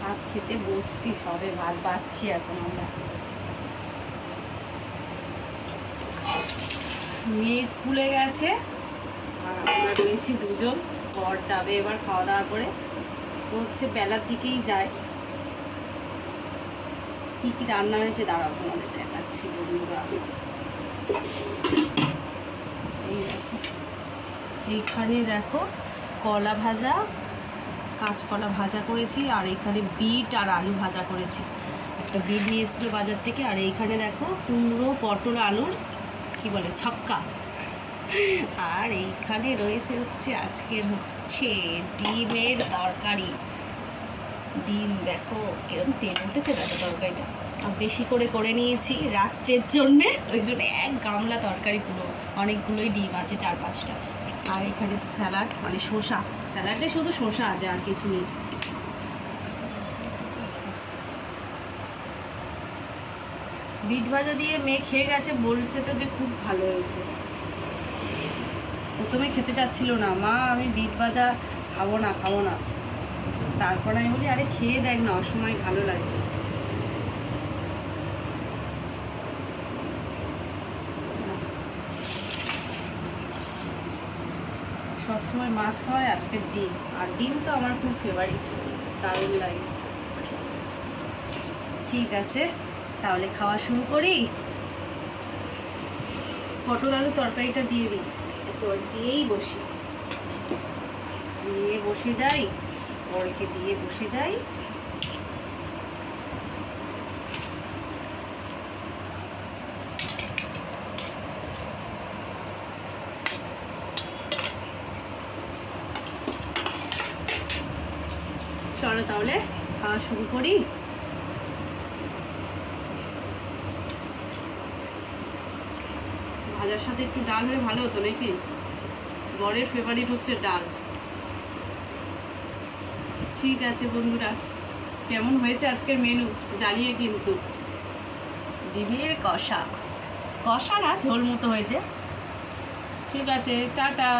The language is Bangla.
ভাত খেতে বসছি, সবে ভাত বাড়ছি এখন আমরা। মেয়ে স্কুলে গেছে, আর আমরা রয়েছি দুজন, বর যাবে এবার খাওয়া দাওয়া করে। ও হচ্ছে বেলার দিকেই যায়। কি কি রান্না হয়েছে, দাঁড়াও তোমাদের দেখাচ্ছি, বন্ধুরা এই দেখো এইখানে দেখো কলা ভাজা, কাঁচকলা ভাজা করেছি, আর এখানে বিট আর আলু ভাজা করেছি। একটা বিট নিয়ে এসেছিল বাজার থেকে, আর এইখানে দেখো কুমড়ো, পটল, আলুর কি বলে, ছক্কা। আর এইখানে রয়েছে হচ্ছে আজকের হচ্ছে ডিমের তরকারি। ডিম দেখো কিরম তেল উঠেছে দেখো তরকারিটা। আর বেশি করে করে নিয়েছি রাত্রের জন্যে, ওই জন্য এক গামলা তরকারি পুরো, অনেকগুলোই ডিম আছে চার পাঁচটা। আর এখানে স্যালাড মানে শসা। স্যালাডে শুধু শসা আছে, আর কিছু নেই। বিট ভাজা দিয়ে মেয়ে খেয়ে গেছে, বলছে তো যে খুব ভালো হয়েছে। প্রথমে খেতে চাচ্ছিল না, মা, আমি বিট ভাজা খাব না খাব না। তারপর আমি বলি, আরে, খেয়ে দেখ না, অসময় ভালো লাগে। সবসময় মাছ খাওয়াই আজকে ডিম। আর ডিম তো আমার খুব ফেভারিট দারুণ লাগে। ঠিক আছে, তাহলে খাওয়া শুরু করি। পটল আলু তরকারিটা দিয়ে দিই। তোর দিয়েই বসি। দিয়ে বসে যাই বরকে দিয়ে বসে যাই। চলো তাহলে খাওয়া শুরু করি। ভাজার সাথে একটু ডাল হলে ভালো হতো নাকি? বরের ফেভারিট হচ্ছে ডাল। ঠিক আছে বন্ধুরা, কেমন হয়েছে আজকের মেনু জানিয়ে কিন্তু। ডিমের কষা। কষা না, ঝোল মতো হয়েছে। ঠিক আছে, টাটা।